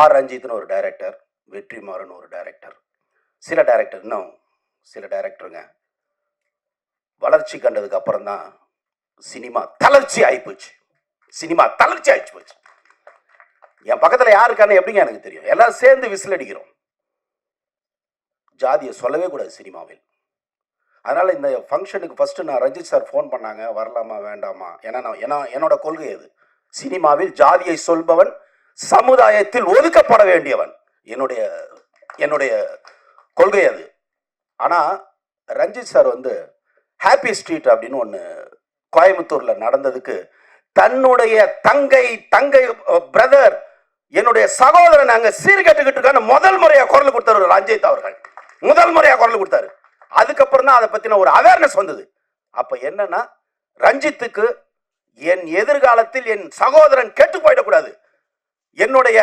R ரஞ்சித்னு ஒரு director Vetrimaaran ஒரு director சில டைரக்டர் இன்னும் சில டைரக்டருங்க வளர்ச்சி கண்டதுக்கு அப்புறம் தான் சினிமா தளர்ச்சி ஆகிப்போச்சு சினிமா தளர்ச்சி ஆகிச்சு போச்சு. என் பக்கத்தில் யார் இருக்கான்னு எப்படிங்க எனக்கு தெரியும். எல்லாம் சேர்ந்து விசில் அடிக்கிறோம். ஜாதியை சொல்லவே கூடாது சினிமாவில். அதனால் இந்த ஃபங்க்ஷனுக்கு ஃபஸ்ட்டு நான் ரஞ்சித் சார் ஃபோன் பண்ணாங்க. வரலாமா வேண்டாமா? ஏன்னா நான் ஏன்னா என்னோட கொள்கை அது. சினிமாவில் ஜாதியை சொல்பவன் சமுதாயத்தில் ஒதுக்கப்பட வேண்டியவன். என்னுடைய என்னுடைய கொள்கை அது. ஆனால் ரஞ்சித் சார் வந்து ஹாப்பி ஸ்ட்ரீட் அப்படின்னு ஒன்று கோயம்புத்தூரில் நடந்ததுக்கு தன்னுடைய தங்கை தங்கை பிரதர் என்னுடைய சகோதரன் அங்கே சீர்கட்டுக்கிட்டு இருக்கான்னு முதல் முறையாக குரல் கொடுத்தாரு ரஞ்சித் அவர்கள். முதல் முறையாக குரல் கொடுத்தாரு. அதுக்கப்புறம் தான் அதை பற்றின ஒரு அவேர்னஸ் வந்தது. அப்போ என்னன்னா ரஞ்சித்துக்கு என் எதிர்காலத்தில் என் சகோதரன் கெட்டு போயிடக்கூடாது. என்னுடைய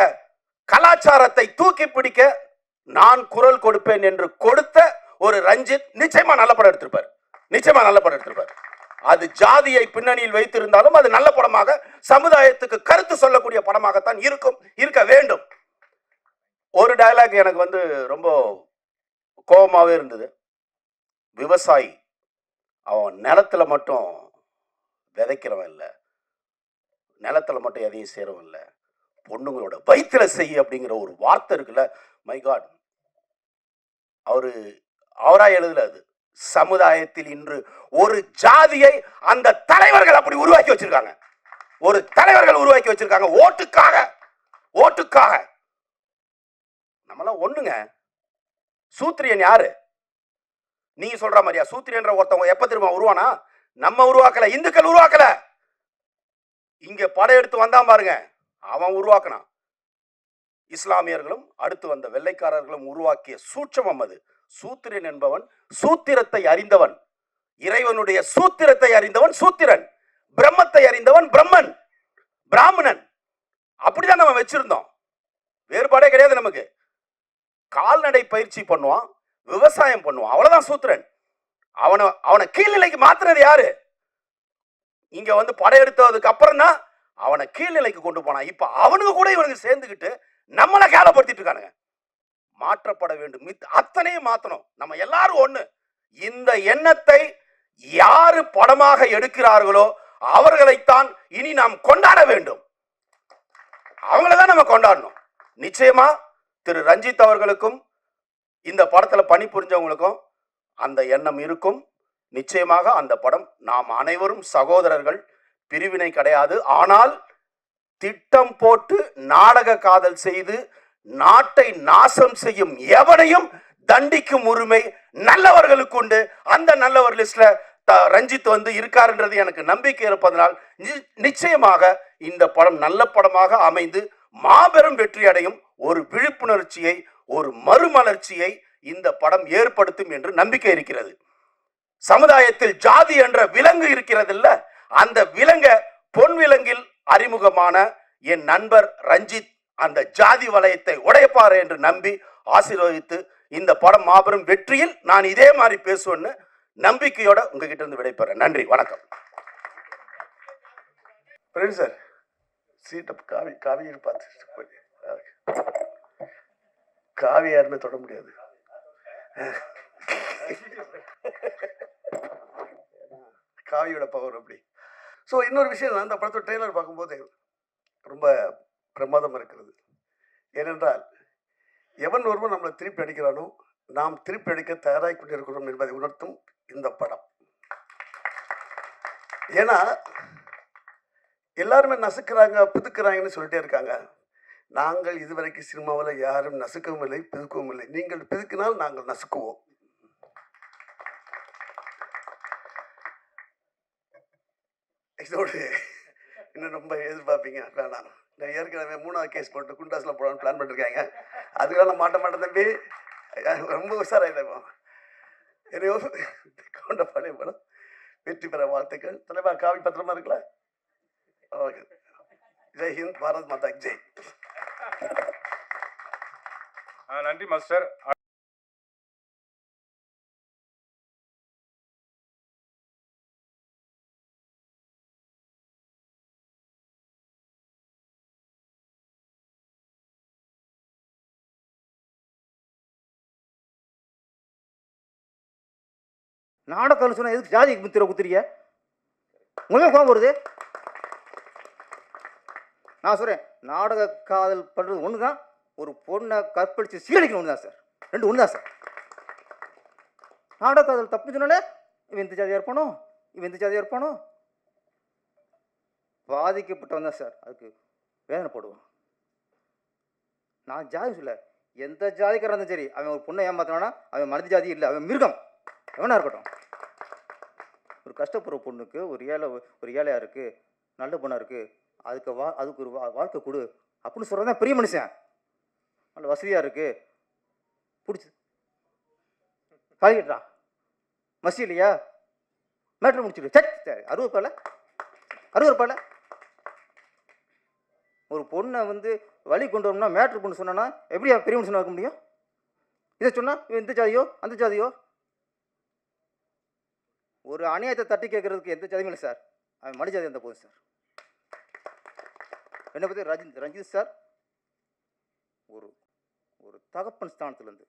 கலாச்சாரத்தை தூக்கி பிடிக்க நான் குரல் கொடுப்பேன் என்று கொடுத்த ஒரு ரஞ்சித் நிச்சயமா நல்ல படம் எடுத்திருப்பார். நிச்சயமா நல்ல படம் எடுத்திருப்பார். அது ஜாதியை பின்னணியில் வைத்திருந்தாலும் அது நல்ல படமாக சமுதாயத்துக்கு கருத்து சொல்லக்கூடிய படமாகத்தான் இருக்கும் இருக்க வேண்டும். ஒரு டயலாக் எனக்கு வந்து ரொம்ப கோபமாகவே இருந்தது. விவசாயி அவன் நிலத்துல மட்டும் விதைக்கிறவன் இல்லை. நிலத்துல மட்டும் எதையும் சேரவன் இல்லை. பொண்ணுங்களோட வயிற்றுல செய் அப்படிங்கிற ஒரு வார்த்தை இருக்குல்ல? மை காட் அவரு அவரா எழுதல அது. சமுதாயத்தில் இன்று ஒரு ஜாதியை அந்த தலைவர்கள் அப்படி உருவாக்கி வச்சிருக்காங்க. ஒரு தலைவர்கள் உருவாக்கி வச்சிருக்காங்க. ஓட்டுக்காக ஓட்டுக்காக. நம்மளாம் ஒண்ணுங்க. சூத்திரியன் யாரு? நீங்க சொல்ற மாதிரியா? சூத்திரியன்ற ஒருத்தவங்க எப்ப திரும்ப உருவானா? நம்ம உருவாக்கல இந்துக்கள் உருவாக்கல. இங்க படையெடுத்து வந்தா பாருங்க. அவன் உருவாக்கினான். இஸ்லாமியர்களும் அடுத்து வந்த வெள்ளைக்காரர்களும் உருவாக்கிய சூட்சமம் அது. சூத்திரன் என்பவன் சூத்திரத்தை அறிந்தவன். இறைவனுடைய சூத்திரத்தை அறிந்தவன் சூத்திரன். பிரம்மத்தை அறிந்தவன் பிரம்மன். பிராமணன். அப்படிதான் நம்ம வச்சிருந்தோம். வேறுபாடே கிடையாது நமக்கு. கால்நடை பயிற்சி பண்ணுவான் விவசாயம் பண்ணுவான் அவ்வளவுதான் சூத்திரன். அவனை அவனை கீழ்நிலைக்கு மாத்துறது யாரு? இங்க வந்து படையெடுத்ததுக்கு அப்புறம் தான் அவனை கீழ்நிலைக்கு கொண்டு போனான் இப்போ அவனுக்கு கூட இவனுக்கு சேர்ந்துக்கிட்டு நம்மளை கேலப்படுத்திட்டு இருக்கானுங்க. மாற்றப்பட வேண்டும். மித்- அத்தனையும் மாற்றணும் நம்ம எல்லாரும் ஒன்று இந்த எண்ணத்தை யாரு படமாக எடுக்கிறார்களோ அவர்களைத்தான் இனி நாம் கொண்டாட வேண்டும். அவங்கள தான் நம்ம கொண்டாடணும். நிச்சயமா திரு. ரஞ்சித் அவர்களுக்கும் இந்த படத்தில் பணிபுரிஞ்சவங்களுக்கும் அந்த எண்ணம் இருக்கும். நிச்சயமாக அந்த படம் நாம் அனைவரும் சகோதரர்கள் பிரிவினை கிடையாது. ஆனால் திட்டம் போட்டு நாடக காதல் செய்து நாட்டை நாசம் செய்யும் எவனையும் தண்டிக்கும் உரிமை நல்லவர்களுக்கு உண்டு. அந்த நல்லவர் லிஸ்ட்ல த- ரஞ்சித் வந்து இருக்காருன்றது எனக்கு நம்பிக்கை இருப்பதனால் நி- நிச்சயமாக இந்த படம் நல்ல படமாக அமைந்து மாபெரும் வெற்றி அடையும் ஒரு விழிப்புணர்ச்சியை ஒரு மறுமலர்ச்சியை இந்த படம் ஏற்படுத்தும் என்று நம்பிக்கை இருக்கிறது. சமுதாயத்தில் ஜாதி என்ற விலங்கு இருக்கிறதில்ல. அந்த விலங்க பொன் விலங்கில் அறிமுகமான என் நண்பர் ரஞ்சித் அந்த ஜாதி வலயத்தை உடைப்பார் என்று நம்பி ஆசீர்வதித்து இந்த படம் மாபெரும் வெற்றியில் நான் இதே மாதிரி பேசுவேன்னு நம்பிக்கையோட உங்ககிட்ட இருந்து விடைபெறேன். நன்றி. வணக்கம். சார் சீட்டை காவி காவி பார்த்து காவி யாருமே தொட முடியாது. காவியோட பவர் அப்படி. ஸோ இன்னொரு விஷயம் அந்த படத்தோட ட்ரெய்லர் பார்க்கும்போது ரொம்ப பிரமாதம் இருக்கிறது. ஏனென்றால் எவன் ஒருவன் நம்மளை திருப்பி அடிக்கிறானோ நாம் திருப்பி அடிக்க தயாராகி கொண்டிருக்கிறோம் என்பதை உணர்த்தும் இந்த படம். ஏன்னா எல்லாருமே நசுக்கிறாங்க புதுக்கிறாங்கன்னு சொல்லிட்டே இருக்காங்க. நாங்கள் இதுவரைக்கும் சினிமாவில் யாரும் நசுக்கவும் இல்லை பிதுக்கவும் இல்லை. நீங்கள் பிதுக்கினால் நாங்கள் நசுக்குவோம். இதோடு இன்னும் ரொம்ப எதிர்பார்ப்பீங்க. வேணாம். நான் ஏற்கனவே மூணாவது கேஸ் போட்டு குண்டாஸில் போடலான்னு பிளான் பண்ணிருக்காங்க. அதுக்கெல்லாம் நான் மாட்ட மாட்டேன் தம்பி. ரொம்ப உஷாராயிட்டேன் என்னையோ கொண்ட பழைய படம் வெற்றி பெற வாழ்த்துக்கள். தலைவா காவி பத்திரமா இருக்கல? ஓகே. ஜெய் ஹிந்த் பாரத் மாதா ஜெய். ஆ, நன்றி மாஸ்டர். நாடகம் சொன்னா எதுக்கு ஜாதி முத்திரை குத்துறீங்க? உங்களுக்கு கோபம் வருது. நான் சொல்கிறேன் நாடக காதல் பண்ணுறது ஒன்று தான் ஒரு பொண்ணை கற்பழித்து சீரழிக்கணும் ஒன்று தான் சார். ரெண்டு ஒன்று தான் சார். நாடக காதல் தப்பு சொன்னாலே இவன் இந்த ஜாதியாக இருப்பானோ இவன் இந்த ஜாதியாக இருப்பானோ. பாதிக்கப்பட்டவன் தான் சார். அதுக்கு வேதனை போடுவான். நான் ஜாதி சொல்ல எந்த ஜாதிக்காரன் இருந்தாலும் சரி அவன் ஒரு பொண்ணை ஏமாத்தினானா அவன் மனித ஜாதி இல்லை அவன் மிருகம். எவனாக இருக்கட்டும். ஒரு கஷ்டப்படுற பொண்ணுக்கு ஒரு ஏழை ஒரு ஏழையாக இருக்குது நல்ல பொண்ணாக இருக்குது அதுக்கு வா அதுக்கு ஒரு வா வாழ்க்கை கொடு அப்படின்னு சொல்கிறது தான் பெரிய மனுஷன். நல்ல வசதியாக இருக்குது பிடிச்சி. காய்கிட்டா மசி இல்லையா? மேட்ரு முடிச்சுடு. சட் சரி. அறுபது ரூபாயில் அறுபது ரூபாயில் ஒரு பொண்ணை வந்து வழி கொண்டு வரணும்னா மேட்ரு பொண்ணு சொன்னா எப்படி பெரிய மனுஷனாக இருக்க முடியும்? இதை சொன்னால் இந்த ஜாதியோ அந்த ஜாதியோ? ஒரு அநியாயத்தை தட்டி கேட்கறதுக்கு எந்த ஜாதியும் இல்லை சார். அவன் மனு ஜாதி போதும் சார். என்னை பற்றி ரஜித் ரஞ்சித் சார் ஒரு ஒரு தகப்பன் ஸ்தானத்துலேருந்து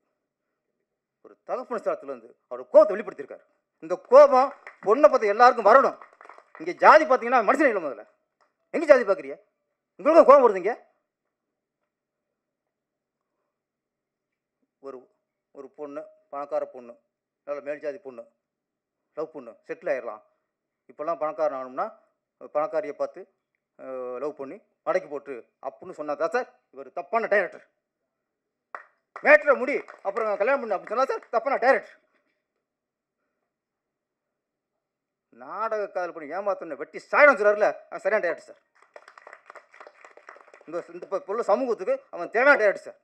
ஒரு தகப்பன் ஸ்தானத்துலேருந்து அவர் கோபத்தை வெளிப்படுத்தியிருக்காரு. இந்த கோபம் பொண்ணை பார்த்து எல்லாருக்கும் வரணும். இங்கே ஜாதி பார்த்தீங்கன்னா மனுஷன் இல்லை முதல்ல. எங்கே ஜாதி பார்க்குறியா உங்களுக்கும் கோபம் வருதுங்க ஒரு ஒரு பொண்ணு பணக்கார பொண்ணு நல்ல மேல் ஜாதி பொண்ணு லவ் பண்ணு செட்டில் ஆயிடலாம் இப்போல்லாம் பணக்காரன் ஆகணும்னா பணக்காரியை பார்த்து லவ் பண்ணி மடக்கி போட்டு அப்படின்னு சொன்னா தான் சார் இவர் தப்பான டைரக்டர் மேட்ரை முடி அப்புறம் கல்யாணம் பண்ணு அப்படின்னு சொன்னா சார் தப்பான டைரக்டர் நாடக காதல் பண்ணி ஏமாத்தணும் வெட்டி சாயம் சொல்றாருல அவன் சரியான டைரக்டர் சார். இந்த இந்த பொருள் சமூகத்துக்கு அவன் தேவையான டைரக்டர் சார்.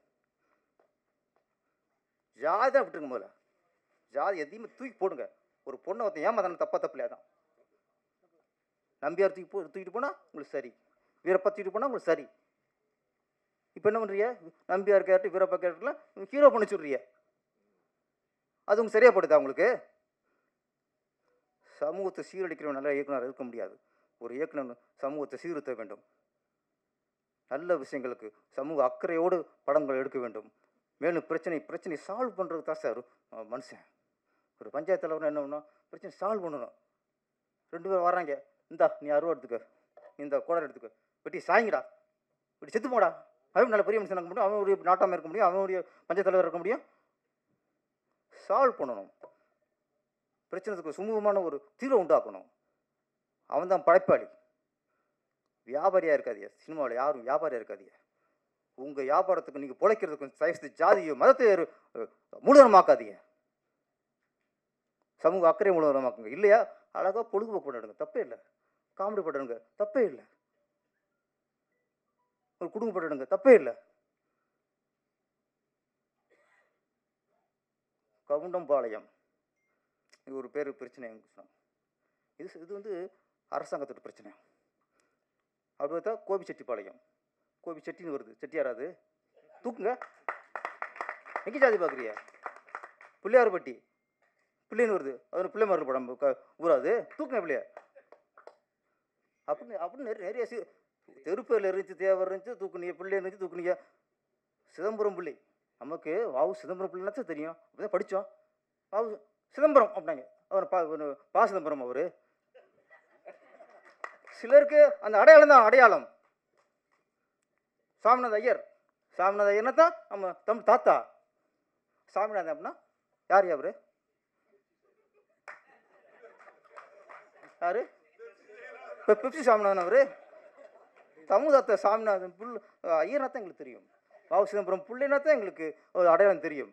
ஜாதி தான் விட்டுருங்க முதல்ல. ஜாதி எதையுமே தூக்கி போடுங்க. ஒரு பொண்ணை ஒருத்தன் ஏமாத்தான தப்பா தப்பு தான் நம்பியார் தூக்கி போ தூக்கிட்டு போனால் உங்களுக்கு சரி. வீரப்பா தூக்கிட்டு போனால் உங்களுக்கு சரி. இப்போ என்ன பண்ணுறிய நம்பியார் கேரக்டர் வீரப்பா கேரக்டர்லாம் ஹீரோ பண்ணி சொல்றிய அது உங்களுக்கு சரியா படுதா உங்களுக்கு? சமூகத்தை சீரழிக்கிறவன் நல்ல இயக்குனர் இருக்க முடியாது. ஒரு இயக்குனர் சமூகத்தை சீர்திருத்த வேண்டும். நல்ல விஷயங்களுக்கு சமூக அக்கறையோடு படங்கள் எடுக்க வேண்டும். மேலும் பிரச்சனை பிரச்சனை சால்வ் பண்ணுறது தான் சார் மனுஷன். ஒரு பஞ்சாயத்து தலைவர் என்ன பண்ணணும் பிரச்சனை சால்வ் பண்ணணும். ரெண்டு பேரும் வராங்க இந்தா நீ அருவா எடுத்துக்க. இந்த கோடர் எடுத்துக்க. வெட்டி சாயங்கடா. இப்படி செத்து போடா. அவன் நல்ல பெரிய மனுஷன் இருக்க முடியும். அவன் ஒரு நாட்டாமல் இருக்க முடியும். அவனுடைய பஞ்சாயத்து தலைவர் இருக்க முடியும். சால்வ் பண்ணணும். பிரச்சனைக்கு சுமூகமான ஒரு தீர்வை உண்டாக்கணும். அவன் தான் படைப்பாளி. வியாபாரியாக இருக்காதிய சினிமாவில் யாரும் வியாபாரியாக இருக்காதிய உங்கள் வியாபாரத்துக்கு நீங்கள் பிழைக்கிறதுக்கு சைஸ் ஜாதியோ மதத்தை மூலதனமாக்காதீங்க. சமூக அக்கறை மூலமாக்குங்க இல்லையா? அழகாக பொழுதுபோக்கு பண்ணிடுங்க தப்பே இல்லை. காமெடி பண்ணிடுங்க தப்பே இல்லை. ஒரு குடும்ப பண்ணிடுங்க தப்பே இல்லை. கவுண்டம்பாளையம். இது ஒரு பேர் பிரச்சனை இது இது வந்து அரசாங்கத்தோட பிரச்சனை. அப்படி பார்த்தா கோபிச்செட்டிப்பாளையம். கோபி செட்டின்னு வருது செட்டியாராது தூக்குங்க. எங்கே ஜாதி பார்க்குறியா பிள்ளையார்பட்டி. பிள்ளைன்னு வருது. அது பிள்ளைமார்கள் படம் ஊராது தூக்கின பிள்ளைய. அப்படின்னு அப்படின்னு நிறைய நிறைய சி தெருப்பேரில் இருந்துச்சு தேவர் இருந்துச்சு தூக்குனிய பிள்ளை இருந்துச்சு தூக்குனிய சிதம்பரம் பிள்ளை. நமக்கு வாவு சிதம்பரம் பிள்ளைனாச்சும் தெரியும். அப்படிதான் படித்தோம் வாவு சிதம்பரம் அப்படின்னாங்க. அவர் பா ஒரு பா சிதம்பரம் அவர். சிலருக்கு அந்த அடையாளம் தான் அடையாளம். சாமிநாத ஐயர். சாமிநாத ஐயர்னா தான் நம்ம தம் தாத்தா. சாமிநாதன் அப்படின்னா யார் அவர் யாரு? இப்போ பிப்சி சாமிநாதன் அவரு? தமுதாத்த சாமிநாதன் புல் ஐயர்னாத்தான் எங்களுக்கு தெரியும். பாவு சிதம்பரம் புள்ளைனா தான் எங்களுக்கு ஒரு அடையாளம் தெரியும்.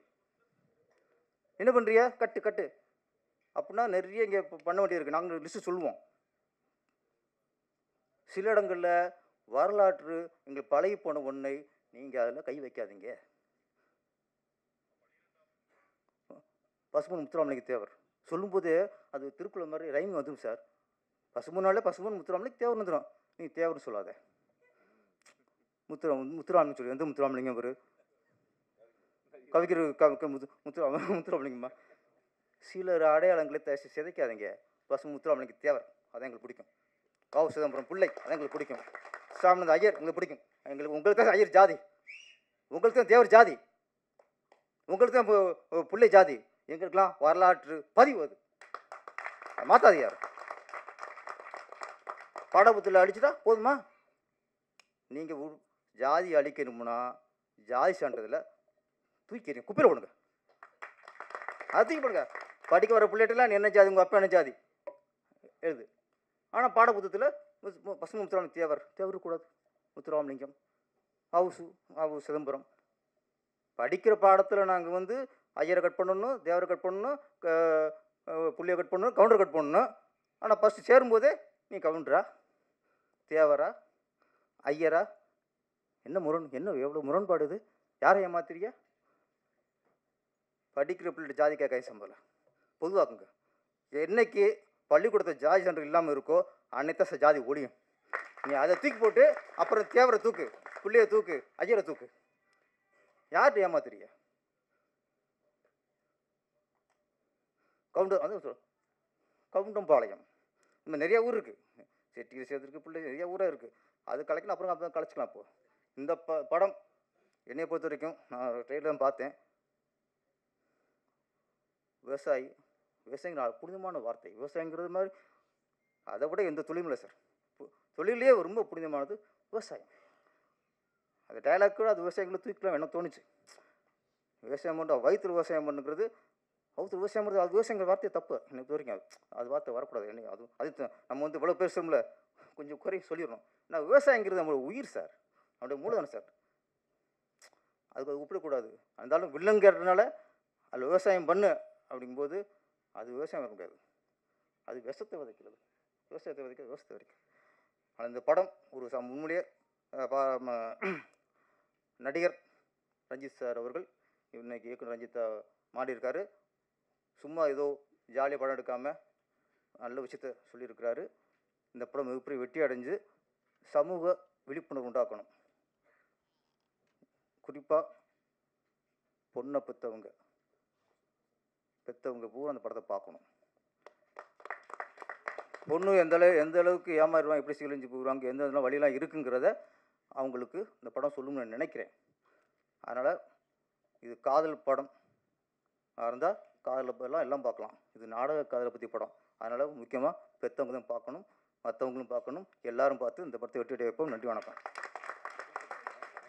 என்ன பண்ணுறியா கட்டு கட்டு. அப்படின்னா நிறைய இங்கே பண்ண வேண்டியிருக்கு நாங்கள் லிஸ்ட்டு சொல்லுவோம். சில இடங்களில் வரலாற்று எங்களுக்கு பழகி போன ஒன்றை நீங்கள் அதில் கை வைக்காதீங்க. பசுமன் முத்துராமலிங்க தேவர். சொல்லும்போது அது திருக்குறள் மாதிரி ரைமிங் வந்துடும் சார். பசுமனாலே பசுமன் முத்துராமலிங்க தேவர் வந்துடும் நீ தேவர்னு சொல்லாத. முத்துரா முத்துராமலிங்க சொல்லி எந்த முத்துராமலிங்கம் அவர் கவிக்கிற க முத்து முத்துரா முத்துராமலிங்கம்மா. சிலர் அடையாளங்களை த சிதைக்காதீங்க. பசு முத்துராமலிங்க தேவர் அதான் எங்களுக்கு பிடிக்கும். காவு சிதம்பரம் பிள்ளை அதான் எங்களுக்கு பிடிக்கும். சாமிநாத ஐயர் எங்களுக்கு பிடிக்கும். எங்களுக்கு உங்களுக்கு தான் ஐயர் ஜாதி. உங்களுக்கு தான் தேவர் ஜாதி. உங்களுக்கு தான் பிள்ளை ஜாதி. எங்களுக்கெல்லாம் வரலாற்று பதிவு அது. மாத்தாது யார் பாடப்புத்தில் அடிச்சுட்டா போதுமா? நீங்கள் ஜாதி அழிக்கணும்னா ஜாதி சான்றதில் தூக்கிறீங்க குப்பையில் போடுங்க. அது தூக்கி போடுங்க. படிக்க வர பிள்ளைகிட்டலாம் நீ என்ன ஜாதி உங்கள் அப்பா என்ன ஜாதி? எழுது. ஆனால் பாடப்புத்தகத்தில் பசுமை முத்துராமலிங்க தேவர் தேவர் கூடாது முத்துராமலிங்கம் ஹவுசு ஹவு சிதம்பரம். படிக்கிற பாடத்தில் நாங்கள் வந்து ஐயரை கட் பண்ணணும் தேவரை கட் பண்ணணும் புள்ளியை கட் பண்ணணும் கவுண்டர் கட் பண்ணணும். ஆனால் ஃபஸ்ட்டு சேரும்போதே நீ கவுண்டரா? தேவரா? ஐயரா? என்ன முரண் என்ன எவ்வளோ முரண்பாடு இது? யாரை ஏமாத்துறியா படிக்கிற பிள்ளை ஜாதி கை சம்பளம். பொதுவாக்குங்க. என்னைக்கு பள்ளிக்கூடத்தில் ஜாதி சென்டர் இல்லாமல் இருக்கோ அன்னைத்த ஜாதி ஒழியும் நீ அதை தூக்கி போட்டு அப்புறம் தேவரை தூக்கு பிள்ளைய தூக்கு ஐயரை தூக்கு. யார்கிட்ட ஏமாத்துறிய கவுண்டம் வந்து கவுண்டம்பாளையம். இன்னும் நிறையா ஊர் இருக்குது செட்டியில் சேர்த்துருக்கு பிள்ளை நிறையா ஊராக இருக்குது அது கலைக்கணும் அப்புறம் அப்புறம் கலைச்சிக்கலாம் இப்போ. இந்த ப படம் என்னை பொறுத்த வரைக்கும் நான் ட்ரெயிலர் பார்த்தேன். விவசாயி விவசாயிங்க புனிதமான வார்த்தை. விவசாயங்கிறது மாதிரி அதை விட எந்த தொழிலும் இல்லை சார். தொழிலே ரொம்ப புனிதமானது விவசாயம். அந்த டைலாக் கூட அது விவசாயிகளை தூக்கலாம் என்ன தோணுச்சு. விவசாயம் பண்ணுற வயிற்று விவசாயம் பண்ணுங்கிறது அவுத்து விவசாயம் அது விவசாயங்கள் வார்த்தை தப்பு. எனக்கு வரைக்கும் அது வார்த்தை வரக்கூடாது. என்ன அது அது நம்ம வந்து இவ்வளோ பேசுகிறோம்ல கொஞ்சம் குறை சொல்லிடணும். நான் விவசாயங்கிறது நம்மளோட உயிர் சார். நம்மளுடைய மூலதனம் சார். அதுக்கு அது ஒப்பிடக்கூடாது. இருந்தாலும் வில்லங்கிறதுனால அதில் விவசாயம் பண்ணு அப்படிங்கும்போது அது விவசாயம் இருக்க முடியாது. அது விஷத்தை விதைக்கிறது. விவசாயத்தை விதைக்கிறது விவசாயத்தை விதைக்கிறது. ஆனால் இந்த படம் ஒரு ச உண்மையிலேயே ம- நடிகர் ரஞ்சித் சார் அவர்கள் இன்னைக்கு இயக்குனர் ரஞ்சித் மாடியிருக்காரு சும்மா ஏதோ ஜாலியாக படம் எடுக்காமல் நல்ல விஷயத்த சொல்லியிருக்கிறாரு. இந்த படம் மிகப்பெரிய வெற்றி அடைஞ்சு சமூக விழிப்புணர்வு உண்டாக்கணும். குறிப்பாக பொண்ணை பெற்றவங்க பெற்றவங்க பூரா அந்த படத்தை பார்க்கணும். பொண்ணு எந்த அளவு எந்த அளவுக்கு ஏமாறுவாங்க எப்படி சீலிஞ்சு போடுவாங்க எந்த இதெல்லாம் வழியெல்லாம் இருக்குங்கிறத அவங்களுக்கு இந்த படம் சொல்லும்னு நான் நினைக்கிறேன். அதனால் இது காதல் படம் இருந்தால் காதலை எல்லாம் எல்லாம் பார்க்கலாம். இது நாடக காதலை பற்றி படம். அதனால் முக்கியமாக பெற்றவங்க தான் பார்க்கணும் மற்றவங்களும் பார்க்கணும் எல்லாரும் பார்த்து இந்த படத்தை வெற்றி வைப்போம். நன்றி வணக்கம்.